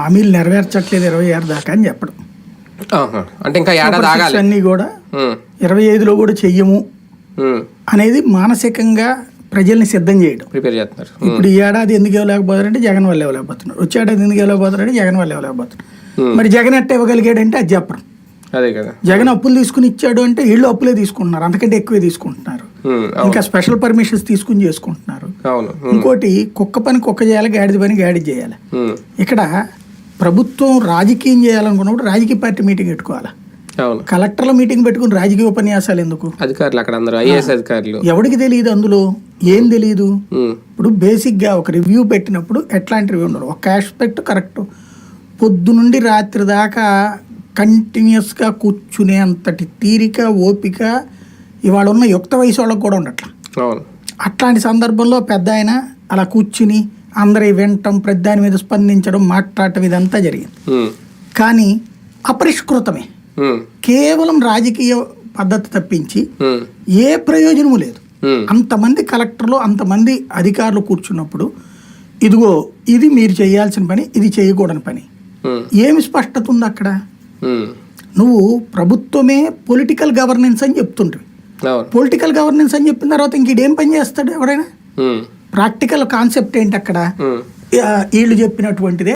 హామీలు నెరవేర్చట్లేదు ఇరవై ఆరు దాకా అని చెప్పడం. అంటే ఇంకా ఏడాది అన్నీ కూడా ఇరవై ఐదులో కూడా చెయ్యము అనేది మానసికంగా ప్రజల్ని సిద్ధం చేయడం. ప్రిపేర్ చేస్తున్నారు. ఇప్పుడు ఈ ఏడాది ఎందుకు ఇవ్వలేకపోతారంటే జగన్ వల్ల ఇవ్వలేకపోతున్నారు. వచ్చే ఏడాది ఎందుకు ఇవ్వలేకపోతారంటే జగన్ వల్ల ఇవ్వలేకపోతున్నారు. మరి జగన్ ఎట్ట ఇవ్వగలిగాడంటే అది చెప్పరు. అదే కదా. జగన్ అప్పులు తీసుకుని ఇచ్చాడు అంటే వీళ్ళు అప్పులే తీసుకుంటున్నారు. అంతకంటే ఎక్కువే తీసుకుంటున్నారు. ఇంకా స్పెషల్ పర్మిషన్స్ తీసుకుని చేసుకుంటున్నారు. ఇంకోటి కుక్క పని కుక్క చేయాలి గాడిద పని గాడి చేయాలి. ఇక్కడ ప్రభుత్వం రాజకీయం చేయాలనుకున్నప్పుడు రాజకీయ పార్టీ మీటింగ్ పెట్టుకోవాలి? అవును. కలెక్టర్ల మీటింగ్ పెట్టుకుని రాజకీయ ఉపన్యాసాలు ఎందుకు? అధికారులు అక్కడ అందరూ ఐఏఎస్ అధికారులు. ఎవరికి తెలియదు అందులో? ఏం తెలియదు ఇప్పుడు బేసిక్గా ఒక రివ్యూ పెట్టినప్పుడు ఎట్లాంటి రివ్యూ ఉండదు. ఒక ఆస్పెక్ట్ కరెక్ట్ పొద్దు నుండి రాత్రి దాకా కంటిన్యూస్గా కూర్చునే అంతటి తీరిక ఓపిక ఇవాళ ఉన్న యుక్త వయసు వాళ్ళకి కూడా ఉండట్ల. అవును. అట్లాంటి సందర్భంలో పెద్ద ఆయన అలా కూర్చుని అందరి వినటం ప్రతి దాని మీద స్పందించడం మాట్లాడటం ఇదంతా జరిగింది. కానీ అపరిష్కృతమే. కేవలం రాజకీయ పద్ధతి తప్పించి ఏ ప్రయోజనము లేదు. అంతమంది కలెక్టర్లు అంతమంది అధికారులు కూర్చున్నప్పుడు ఇదిగో ఇది మీరు చేయాల్సిన పని ఇది చేయకూడని పని. ఏమి స్పష్టత ఉంది అక్కడ? నువ్వు ప్రభుత్వమే పొలిటికల్ గవర్నెన్స్ అని చెప్తుంటివి పొలిటికల్ గవర్నెన్స్ అని చెప్పిన తర్వాత ఇంక పని చేస్తాడు ఎవరైనా? ఉమ్, ప్రాక్టికల్ కాన్సెప్ట్ ఏంటి అక్కడ వీళ్ళు చెప్పినటువంటిదే.